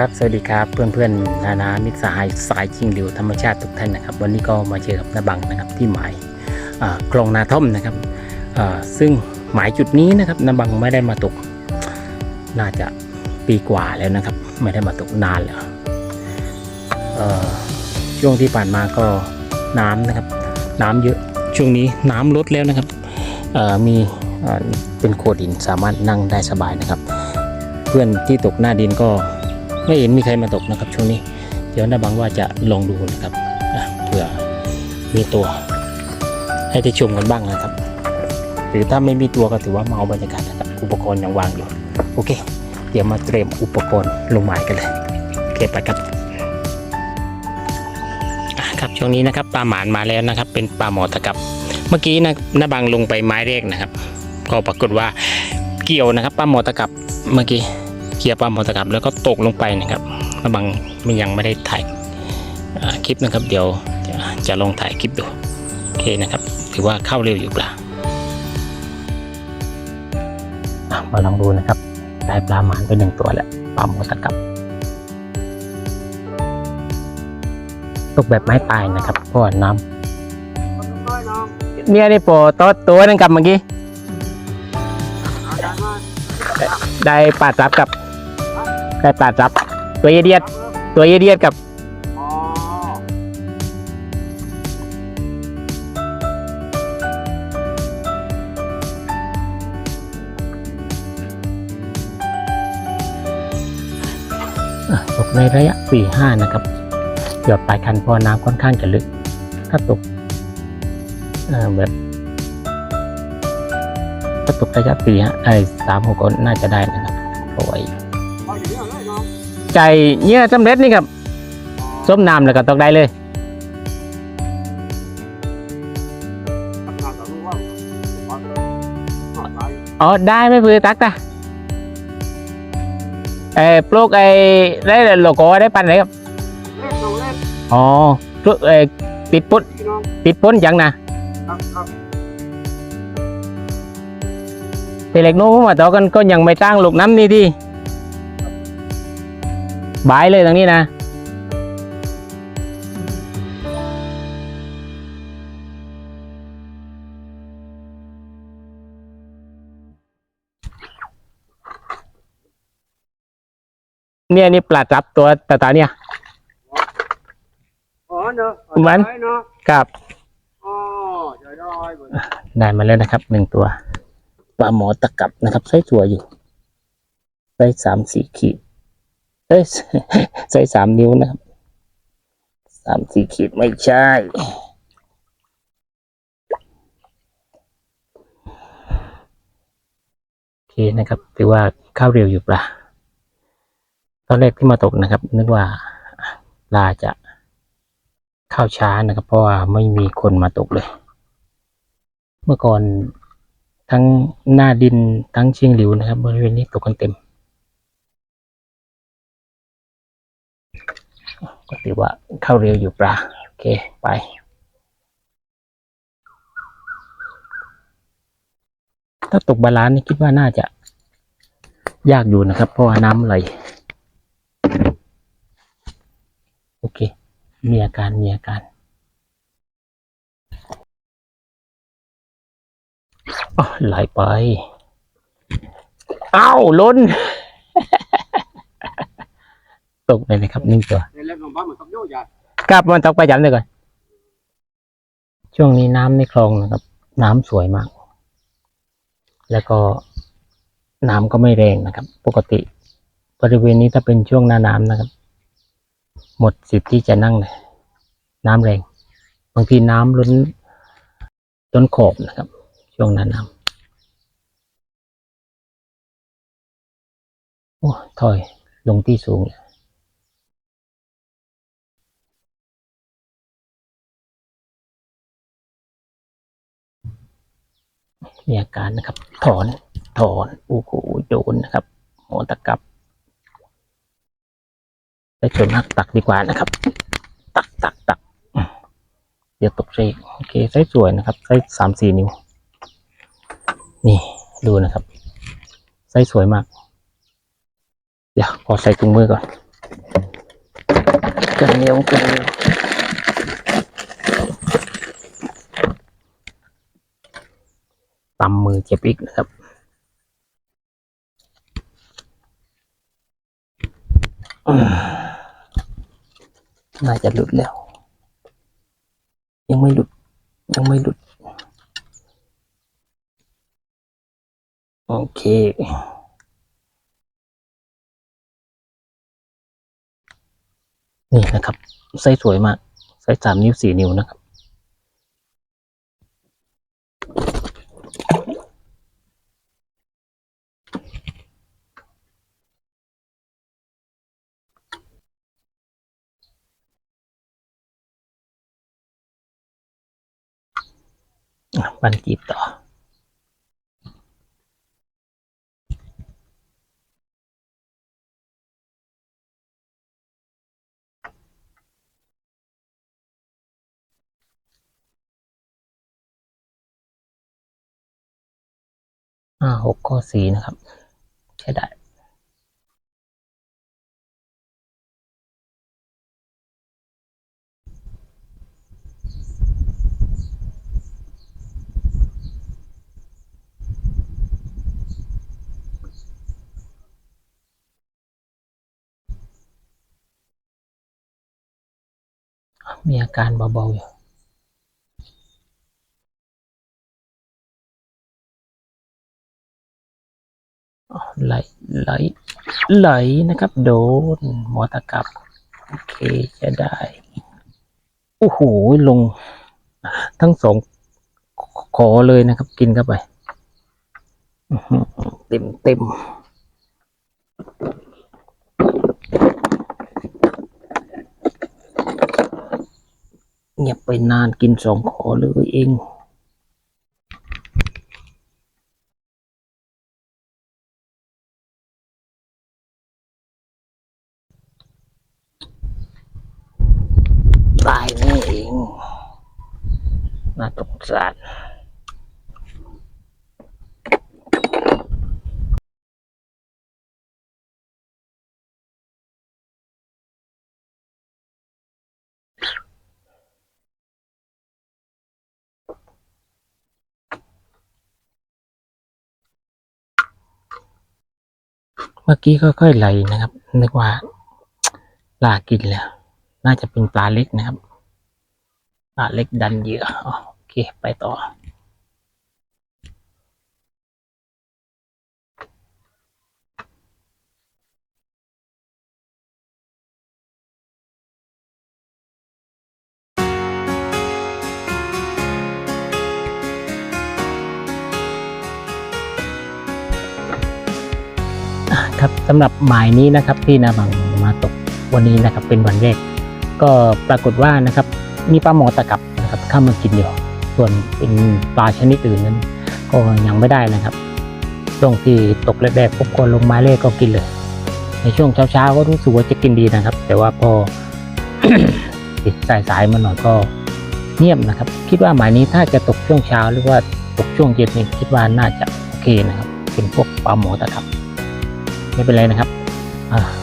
ับสวัสดีครับเพื่อนๆนนานามิตรสหายสายชิงเดียวธรรมชาติทุกท่านนะครับ วันนี้ก็มาเจอกับนาบังนะครับที่หมายคลองนาท่อมนะครับซึ่งหมายจุดนี้นะครับนาบังไม่ได้มาตก น่าจะปีกว่าแล้วนะครับ ไม่ได้มาตกนานแล้วช่วงที่ผ่านมาก็น้ำนะครับ น้ำเยอะช่วงนี้น้ำลดแล้วนะครับมีเป็นโขดหินสามารถนั่งได้สบายนะครับ เพื่อนที่ตกหน้าดินก็ ไม่เห็นมีใครมาตกนะครับ ช่วงนี้ เดี๋ยวน้าบังว่าจะลองดูนะครับเผื่อมีตัว ให้ได้ชมกันบ้างนะครับ หรือถ้าไม่มีตัวก็ถือว่ามาเอาบรรยากาศนะครับอุปกรณ์ยังวางอยู่ โอเค เดี๋ยวมาเตรียมอุปกรณ์ลงหมายกันเลยโอเคไปครับครับช่วงนี้นะครับปลาหมานมาแล้วนะครับ เป็นปลาหมอตะกับเมื่อกี้นะนาบังลงไปไม้แรกนะครับ ก็ปรากฏว่าเกี่ยวนะครับปลาหมอตะกับเมื่อกี้ เกี่ยวปลาหมอตะกับแล้วก็ตกลงไปนะครับนาบังไม่ยังไม่ได้ถ่ายอ่าคลิปนะครับ เดี๋ยวจะจะลองถ่ายคลิปดูโอเคนะครับ ถือว่าเข้าเร็วอยู่ปลาอะมาลองดูนะครับ ได้ปลาหมานไปหนึ่งตัวแล้วปลาหมอตะกับตกแบบไม้ตายนะครับเพราะว่าน้ำเนี่ยนี่ปอตัวตัวนึงกับเมื่อกี้ได้ปลาจับกับ ได้ปลาจับ ตัวเยเดียด ตัวเยเดียดกับตกในระยะ 4-5 นะครับหยอดปลายคันพอน้ำค่อนข้างจะลึก ถ้าตกแบบถ้าตกระยะสี่ฮะไอ้สามหกก็น่าจะได้นะครับเอา ไว้ใจเนี่ยสำเร็จนี่ครับส้มน้ำแล้วก็ตกได้เลยอ๋อได้ไม่เพื่อตักตาเอ้ปลูกไอ้ได้โลโก้ได้ปันไหนครับอ๋อปลูกเอ้ติดปุ้นติดปุ้นจังนะแต่เล็กนู้นมาต่อกันก็ยังไม่ตั้งลูกน้ำนี่ดิ บายเลยตรงนี้นะ เนี่ยนี่ปลาจับตัวตาตาเนี่ย อ๋อเนอะเหมือนเนาะกับอ๋อเดี๋ยวได้เบิดได้มาแล้วนะครับหนึ่งตัวปลาหมอตะกับนะครับไซส์ตัวอยู่ไซส์สามสี่ขีด เอ้ยไซส์สามนิ้วนะครับสามสี่ขีดไม่ใช่ โอเคนะครับถือว่าข้าวเร็วอยู่ปลาตอนแรกที่มาตกนะครับ นึกว่าปลาจะเข้าช้านะครับ เพราะว่าไม่มีคนมาตกเลย เมื่อก่อนทั้งหน้าดินทั้งเชียงหลิวนะครับบริเวณนี้ตกกันเต็ม ก็ถือว่าเข้าเร็วอยู่ปลาโอเคไปถ้าตกบาลานซ์นี่คิดว่าน่าจะยากอยู่นะครับ เพราะว่าน้ำไหลโอเค มีอาการมีอาการอ๋อไหลไปเอ้าล้น ตกเลยนะครับนิ่งตัว บ้านเหมือนกับโยกใหญ่กลับมันตกไปย้ำเลยก่อนช่วงนี้น้ำในคลองนะครับ น้ำสวยมาก แล้วก็น้ำก็ไม่แรงนะครับ ปกติบริเวณนี้ถ้าเป็นช่วงหน้าน้ำนะครับ หมดสิทธิ์ที่จะนั่งเลยน้ำแรง บางทีน้ำล้นจนขอบนะครับ ช่วงหน้าน้ำโอ้ถอยลงที่สูงเลย มีอาการนะครับ ถอนถอนโอ้โหโดนนะครับหมอตะกับได้ส่วนมากตักดีกว่านะครับ ตักตักตักอืมเดี๋ยวตกเรกโอเคไซส์สวยนะครับไซส์สามสี่นิ้ว นี่ดูนะครับไซส์สวยมาก เดี๋ยวขอใส่ถุงมือก่อนกันเนียวกันเนียว ตำมือเจ็บอีกนะครับ น่าจะหลุดแล้ว ยังไม่หลุด ยังไม่หลุด โอเคนี่นะครับไส้สวยมากไส้สามนิ้วสี่นิ้วนะครับ อะบันจีบต่อห้าหกข้อสี่นะครับ ใช้ได้ มีอาการเบาๆอยู่ไหลไหลไหลนะครับ โดนหมอตะกับ โอเคจะได้โอ้โหลง ทั้งสองขอเลยนะครับ กินเข้าไปเต็มเต็ม เงียบไปนานกินสองขอเลยเองตายนี่เองน่าตกสาร เมื่อกี้ค่อยๆไหลนะครับ นึกว่าปลากินแล้ว น่าจะเป็นปลาเล็กนะครับ ปลาเล็กดันเหยื่ออ๋อโอเคไปต่อ อะครับสำหรับหมายนี้นะครับที่นาบังมาตกวันนี้นะครับเป็นวันแรก ก็ปรากฏว่านะครับมีปลาหมอตะกับนะครับเข้ามากินอยู่ส่วนเป็นปลาชนิดอื่นนั้น ก็ยังไม่ได้นะครับช่วงที่ตกแรกๆปุ๊บก็ลงไม้เล่ก็กินเลย ในช่วงเช้าๆก็รู้สึกว่าจะกินดีนะครับ แต่ว่าพอติดสายๆมาหน่อยก็เงียบนะครับ คิดว่าหมายนี้ถ้าจะตกช่วงเช้าหรือว่าตกช่วงเย็นนี่คิดว่าน่าจะโอเคนะครับ เป็นพวกปลาหมอตะกับ ไม่เป็นไรนะครับ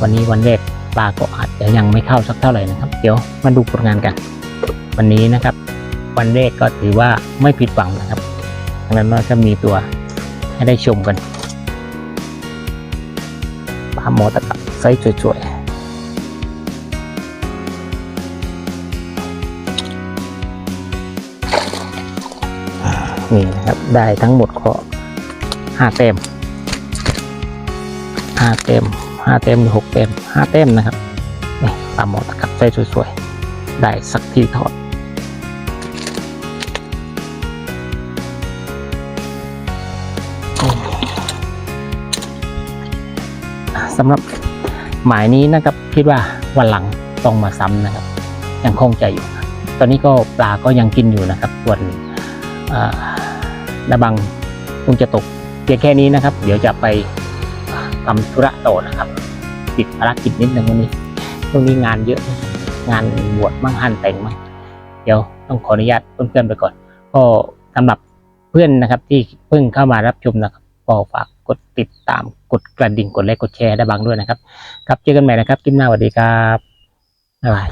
วันนี้วันแรกปลาก็อาจจะยังไม่เข้าสักเท่าไหร่นะครับ เดี๋ยวมาดูผลงานกัน วันนี้นะครับ วันแรกก็ถือว่าไม่ผิดหวังนะครับดังนั้นเราจะมีตัวให้ได้ชมกันปลาหมอตะกับไซส์สวยๆนี่นะครับ ได้ทั้งหมดก็ห้าเต็ม ห้าเต็มห้าเต็มหรือหกเต็มห้าเต็มนะครับนี่ปลาหมอตะกับไส้สวยๆ ได้สักทีทอดสำหรับหมายนี้นะครับคิดว่าวันหลังต้องมาซ้ำนะครับ ยังคงใจอยู่ ตอนนี้ก็ปลาก็ยังกินอยู่นะครับส่วนอ่าระบังคงจะตกเพียงแค่นี้นะครับ เดี๋ยวจะไป ทำธุระต่อนะครับ ติดภารกิจนิดนึงวันนี้ช่วงนี้งานเยอะ งานบวชมั่งหันแต่งมั่งเดี๋ยวต้องขออนุญาตเพื่อนๆไปก่อน ก็สำหรับเพื่อนนะครับที่เพิ่งเข้ามารับชมนะครับก็ฝากกดติดตามกดกระดิ่งกดไลค์กดแชร์ได้บ้างด้วยนะครับ ครับเจอกันใหม่นะครับคลิปหน้าสวัสดีครับบ๊ายบาย